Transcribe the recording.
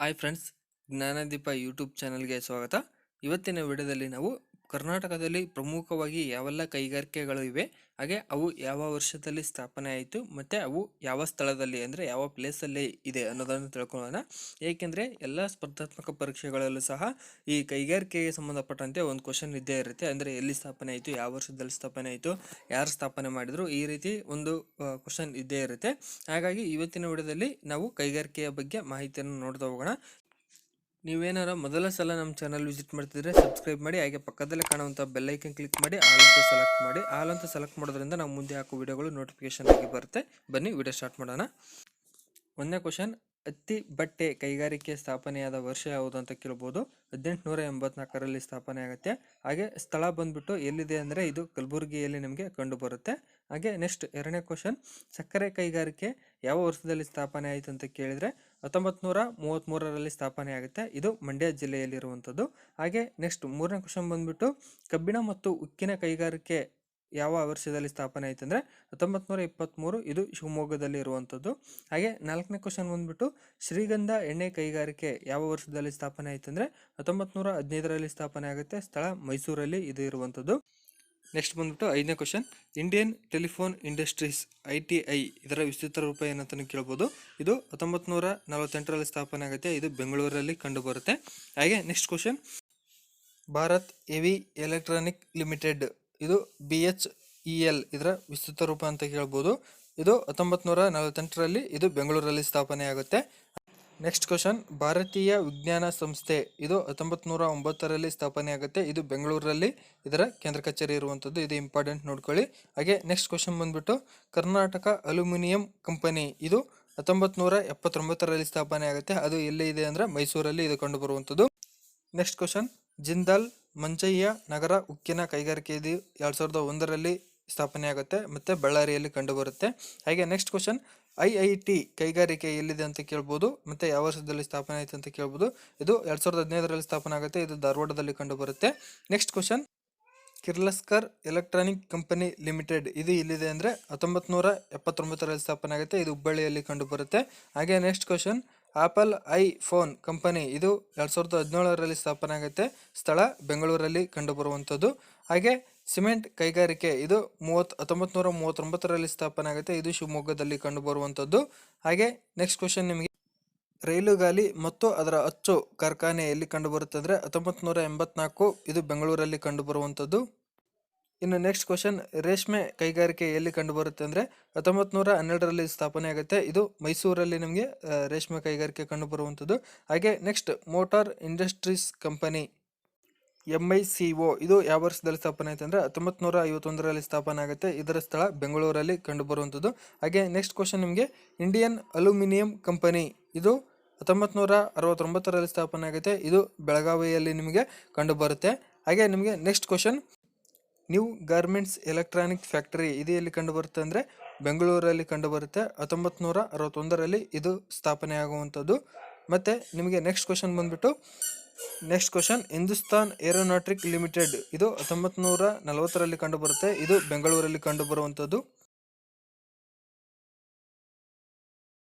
Hi friends Jnanadeepa YouTube ಚಾನಲ್ಗೆ ಸ್ವಾಗತ. ಇವತ್ತಿನ ವಿಡಿಯೋದಲ್ಲಿ ನಾವು ಕರ್ನಾಟಕದಲ್ಲಿ ಪ್ರಮುಖವಾಗಿ ಯಾವೆಲ್ಲ ಕೈಗಾರಿಕೆಗಳು ಇವೆ, ಹಾಗೆ ಅವು ಯಾವ ವರ್ಷದಲ್ಲಿ ಸ್ಥಾಪನೆ ಆಯಿತು, ಮತ್ತು ಅವು ಯಾವ ಸ್ಥಳದಲ್ಲಿ ಅಂದರೆ ಯಾವ ಪ್ಲೇಸಲ್ಲಿ ಇದೆ ಅನ್ನೋದನ್ನು ತಿಳ್ಕೊಳ್ಳೋಣ. ಏಕೆಂದರೆ ಎಲ್ಲ ಸ್ಪರ್ಧಾತ್ಮಕ ಪರೀಕ್ಷೆಗಳಲ್ಲೂ ಸಹ ಈ ಕೈಗಾರಿಕೆಗೆ ಸಂಬಂಧಪಟ್ಟಂತೆ ಒಂದು ಕ್ವಶನ್ ಇದ್ದೇ ಇರುತ್ತೆ. ಅಂದರೆ ಎಲ್ಲಿ ಸ್ಥಾಪನೆ ಆಯಿತು, ಯಾವ ವರ್ಷದಲ್ಲಿ ಸ್ಥಾಪನೆ ಆಯಿತು, ಯಾರು ಸ್ಥಾಪನೆ ಮಾಡಿದರು, ಈ ರೀತಿ ಒಂದು ಕ್ವಶನ್ ಇದ್ದೇ ಇರುತ್ತೆ. ಹಾಗಾಗಿ ಇವತ್ತಿನ ವಿಡಿಯೋದಲ್ಲಿ ನಾವು ಕೈಗಾರಿಕೆಯ ಬಗ್ಗೆ ಮಾಹಿತಿಯನ್ನು ನೋಡ್ತಾ ಹೋಗೋಣ. ನೀವೇನಾರ ಮೊದಲ ಸಲ ನಮ್ಮ ಚಾನಲ್ ವಿಸಿಟ್ ಮಾಡ್ತಿದ್ರೆ ಸಬ್ಸ್ಕ್ರೈಬ್ ಮಾಡಿ, ಹಾಗೆ ಪಕ್ಕದಲ್ಲೇ ಕಾಣುವಂಥ ಬೆಲ್ಲೈಕನ್ ಕ್ಲಿಕ್ ಮಾಡಿ ಆಲ್ ಅಂತ ಸೆಲೆಕ್ಟ್ ಮಾಡಿ ಆಲ್ ಅಂತ ಸೆಲೆಕ್ಟ್ ಮಾಡೋದ್ರಿಂದ ನಾವು ಮುಂದೆ ಹಾಕೋ ವಿಡಿಯೋಗಳು ನೋಟಿಫಿಕೇಶನ್ ಆಗಿ ಬರುತ್ತೆ. ಬನ್ನಿ ವಿಡಿಯೋ ಸ್ಟಾರ್ಟ್ ಮಾಡೋಣ. ಒಂದನೇ ಕ್ವಶನ್ ಹತ್ತಿ ಬಟ್ಟೆ ಕೈಗಾರಿಕೆ ಸ್ಥಾಪನೆಯಾದ ವರ್ಷ ಯಾವುದು ಅಂತ ಕೇಳ್ಬೋದು. ಹದಿನೆಂಟುನೂರ ಎಂಬತ್ನಾಲ್ಕರಲ್ಲಿ ಸ್ಥಾಪನೆ ಆಗುತ್ತೆ. ಹಾಗೆ ಸ್ಥಳ ಬಂದ್ಬಿಟ್ಟು ಎಲ್ಲಿದೆ ಅಂದರೆ ಇದು ಕಲಬುರಗಿಯಲ್ಲಿ ನಿಮಗೆ ಕಂಡು ಬರುತ್ತೆ. ಹಾಗೆ ನೆಕ್ಸ್ಟ್ ಎರಡನೇ ಕ್ವಶನ್ ಸಕ್ಕರೆ ಕೈಗಾರಿಕೆ ಯಾವ ವರ್ಷದಲ್ಲಿ ಸ್ಥಾಪನೆ ಆಯಿತು ಅಂತ ಕೇಳಿದರೆ ಹತ್ತೊಂಬತ್ತು ನೂರ ಮೂವತ್ತ್ಮೂರರಲ್ಲಿ ಸ್ಥಾಪನೆ ಆಗುತ್ತೆ. ಇದು ಮಂಡ್ಯ ಜಿಲ್ಲೆಯಲ್ಲಿರುವಂಥದ್ದು ಹಾಗೆ ನೆಕ್ಸ್ಟ್ ಮೂರನೇ ಕ್ವಶನ್ ಬಂದ್ಬಿಟ್ಟು ಕಬ್ಬಿಣ ಮತ್ತು ಉಕ್ಕಿನ ಕೈಗಾರಿಕೆ ಯಾವ ವರ್ಷದಲ್ಲಿ ಸ್ಥಾಪನೆ ಆಯ್ತು ಅಂದರೆ ಹತ್ತೊಂಬತ್ತು ಇದು ಶಿವಮೊಗ್ಗದಲ್ಲಿ ಇರುವಂಥದ್ದು. ಹಾಗೆ ನಾಲ್ಕನೇ ಕ್ವಶನ್ ಬಂದ್ಬಿಟ್ಟು ಶ್ರೀಗಂಧ ಎಣ್ಣೆ ಕೈಗಾರಿಕೆ ಯಾವ ವರ್ಷದಲ್ಲಿ ಸ್ಥಾಪನೆ ಆಯ್ತು ಅಂದರೆ ಹತ್ತೊಂಬತ್ತು ನೂರ ಹದಿನೈದರಲ್ಲಿ ಸ್ಥಾಪನೆ ಆಗುತ್ತೆ. ಸ್ಥಳ ಮೈಸೂರಲ್ಲಿ ಇದು ಇರುವಂಥದ್ದು. ನೆಕ್ಸ್ಟ್ ಬಂದ್ಬಿಟ್ಟು ಐದನೇ question Indian telephone industries I T I ಇದರ ವಿಸ್ತೃತ ರೂಪ ಏನಂತಲೂ ಕೇಳ್ಬೋದು. ಇದು ಹತ್ತೊಂಬತ್ತು ನೂರ ನಲವತ್ತೆಂಟರಲ್ಲಿ ಸ್ಥಾಪನೆ ಆಗುತ್ತೆ. ಇದು ಬೆಂಗಳೂರಲ್ಲಿ ಕಂಡುಬರುತ್ತೆ. ಹಾಗೆ next question Bharat heavy electronic limited ಇದು ಬಿ ಎಚ್ ಇ ಎಲ್ ಇದರ ವಿಸ್ತೃತ ರೂಪ ಅಂತ ಹೇಳ್ಬೋದು ಇದು ಹತ್ತೊಂಬತ್ತು ನೂರ ನಲವತ್ತೆಂಟರಲ್ಲಿ ಇದು ಬೆಂಗಳೂರಲ್ಲಿ ಸ್ಥಾಪನೆ ಆಗುತ್ತೆ. ನೆಕ್ಸ್ಟ್ ಕ್ವಶನ್ ಭಾರತೀಯ ವಿಜ್ಞಾನ ಸಂಸ್ಥೆ ಇದು ಹತ್ತೊಂಬತ್ತು ನೂರ ಒಂಬತ್ತರಲ್ಲಿ ಸ್ಥಾಪನೆ ಆಗುತ್ತೆ. ಇದು ಬೆಂಗಳೂರಲ್ಲಿ ಇದರ ಕೇಂದ್ರ ಕಚೇರಿ ಇರುವಂಥದ್ದು. ಇದು ಇಂಪಾರ್ಟೆಂಟ್ ನೋಡ್ಕೊಳ್ಳಿ. ಹಾಗೆ ನೆಕ್ಸ್ಟ್ ಕ್ವಶನ್ ಬಂದ್ಬಿಟ್ಟು ಕರ್ನಾಟಕ ಅಲ್ಯೂಮಿನಿಯಂ ಕಂಪನಿ ಇದು ಹತ್ತೊಂಬತ್ತು ನೂರ ಎಪ್ಪತ್ತೊಂಬತ್ತರಲ್ಲಿ ಸ್ಥಾಪನೆ ಆಗುತ್ತೆ. ಅದು ಎಲ್ಲಿ ಇದೆ ಅಂದರೆ ಮೈಸೂರಲ್ಲಿ ಇದು ಕಂಡುಬರುವಂಥದ್ದು. ನೆಕ್ಸ್ಟ್ ಕ್ವಶನ್ ಜಿಂದಾಲ್ ಮಂಚಯ್ಯ ನಗರ ಉಕ್ಕಿನ ಕೈಗಾರಿಕೆ ಇದು ಎರಡು ಸಾವಿರದ ಒಂದರಲ್ಲಿ ಸ್ಥಾಪನೆ ಆಗುತ್ತೆ ಮತ್ತು ಬಳ್ಳಾರಿಯಲ್ಲಿ ಕಂಡುಬರುತ್ತೆ. ಹಾಗೆ next question I I T ಕೈಗಾರಿಕೆ ಎಲ್ಲಿದೆ ಅಂತ ಕೇಳ್ಬೋದು, ಮತ್ತು ಯಾವ ವರ್ಷದಲ್ಲಿ ಸ್ಥಾಪನೆ ಆಯಿತು ಅಂತ ಕೇಳ್ಬೋದು. ಇದು ಎರಡು ಸಾವಿರದ ಹದಿನೈದರಲ್ಲಿ ಸ್ಥಾಪನೆ ಆಗುತ್ತೆ, ಇದು ಧಾರವಾಡದಲ್ಲಿ ಕಂಡುಬರುತ್ತೆ. Next question Kirloskar electronic company limited, ಇದು ಇಲ್ಲಿದೆ ಅಂದರೆ ಹತ್ತೊಂಬತ್ತು ನೂರ ಎಪ್ಪತ್ತೊಂಬತ್ತರಲ್ಲಿ ಸ್ಥಾಪನೆ ಆಗುತ್ತೆ, ಇದು ಹುಬ್ಬಳ್ಳಿಯಲ್ಲಿ ಕಂಡುಬರುತ್ತೆ. ಹಾಗೆ next question Apple iPhone company. ಇದು ಎರಡು ಸಾವಿರದ ಹದಿನೇಳರಲ್ಲಿ ಸ್ಥಾಪನೆ ಆಗುತ್ತೆ ಸ್ಥಳ ಬೆಂಗಳೂರಲ್ಲಿ ಕಂಡುಬರುವಂಥದ್ದು. ಹಾಗೆ ಸಿಮೆಂಟ್ ಕೈಗಾರಿಕೆ, ಇದು ಮೂವತ್ತು ಹತ್ತೊಂಬತ್ತು ನೂರ ಮೂವತ್ತೊಂಬತ್ತರಲ್ಲಿ ಸ್ಥಾಪನೆ ಆಗುತ್ತೆ ಇದು ಶಿವಮೊಗ್ಗದಲ್ಲಿ ಕಂಡುಬರುವಂಥದ್ದು. ಹಾಗೆ ನೆಕ್ಸ್ಟ್ ಕ್ವಶನ್ ನಿಮಗೆ. ರೈಲುಗಾಲಿ ಮತ್ತು ಅದರ ಅಚ್ಚು ಕಾರ್ಖಾನೆ ಎಲ್ಲಿ ಕಂಡುಬರುತ್ತೆ ಅಂದರೆ ಹತ್ತೊಂಬತ್ತು ಇದು ಬೆಂಗಳೂರಲ್ಲಿ ಕಂಡುಬರುವಂಥದ್ದು. ಇನ್ನು ನೆಕ್ಸ್ಟ್ ಕ್ವಶನ್ ರೇಷ್ಮೆ ಕೈಗಾರಿಕೆ ಎಲ್ಲಿ ಕಂಡುಬರುತ್ತೆ ಅಂದರೆ ಹತ್ತೊಂಬತ್ತು ನೂರ ಹನ್ನೆರಡರಲ್ಲಿ ಸ್ಥಾಪನೆ ಆಗುತ್ತೆ. ಇದು ಮೈಸೂರಲ್ಲಿ ನಿಮಗೆ ರೇಷ್ಮೆ ಕೈಗಾರಿಕೆ ಕಂಡುಬರುವಂಥದ್ದು ಹಾಗೆ next motor industries company M I C O ಇದು ಯಾವ ವರ್ಷದಲ್ಲಿ ಸ್ಥಾಪನೆ ಆಯಿತು ಅಂದರೆ ಹತ್ತೊಂಬತ್ತು ನೂರ ಐವತ್ತೊಂದರಲ್ಲಿ ಸ್ಥಾಪನೆ ಆಗುತ್ತೆ. ಇದರ ಸ್ಥಳ ಬೆಂಗಳೂರಲ್ಲಿ ಕಂಡುಬರುವಂಥದ್ದು ಹಾಗೆ ನೆಕ್ಸ್ಟ್ ಕ್ವಶನ್ ನಿಮಗೆ ಇಂಡಿಯನ್ ಅಲ್ಯೂಮಿನಿಯಂ ಕಂಪನಿ ಇದು ಹತ್ತೊಂಬತ್ತು ನೂರ ಅರವತ್ತೊಂಬತ್ತರಲ್ಲಿ ಸ್ಥಾಪನೆ ಆಗುತ್ತೆ. ಇದು ಬೆಳಗಾವಿಯಲ್ಲಿ ನಿಮಗೆ ಕಂಡುಬರುತ್ತೆ. ಹಾಗೆ ನಿಮಗೆ next question new garments electronic factory ಇದು ಎಲ್ಲಿ ಕಂಡುಬರುತ್ತೆ ಅಂದರೆ ಬೆಂಗಳೂರಲ್ಲಿ ಕಂಡುಬರುತ್ತೆ. ಹತ್ತೊಂಬತ್ತು ನೂರ ಅರವತ್ತೊಂದರಲ್ಲಿ ಇದು ಸ್ಥಾಪನೆ ಆಗುವಂಥದ್ದು. ಮತ್ತು ನಿಮಗೆ ನೆಕ್ಸ್ಟ್ ಕ್ವಶನ್ ಬಂದುಬಿಟ್ಟು next question Hindustan aeronautics limited ಇದು ಹತ್ತೊಂಬತ್ತು ನೂರ ನಲವತ್ತರಲ್ಲಿ ಕಂಡುಬರುತ್ತೆ. ಇದು ಬೆಂಗಳೂರಲ್ಲಿ ಕಂಡುಬರುವಂಥದ್ದು.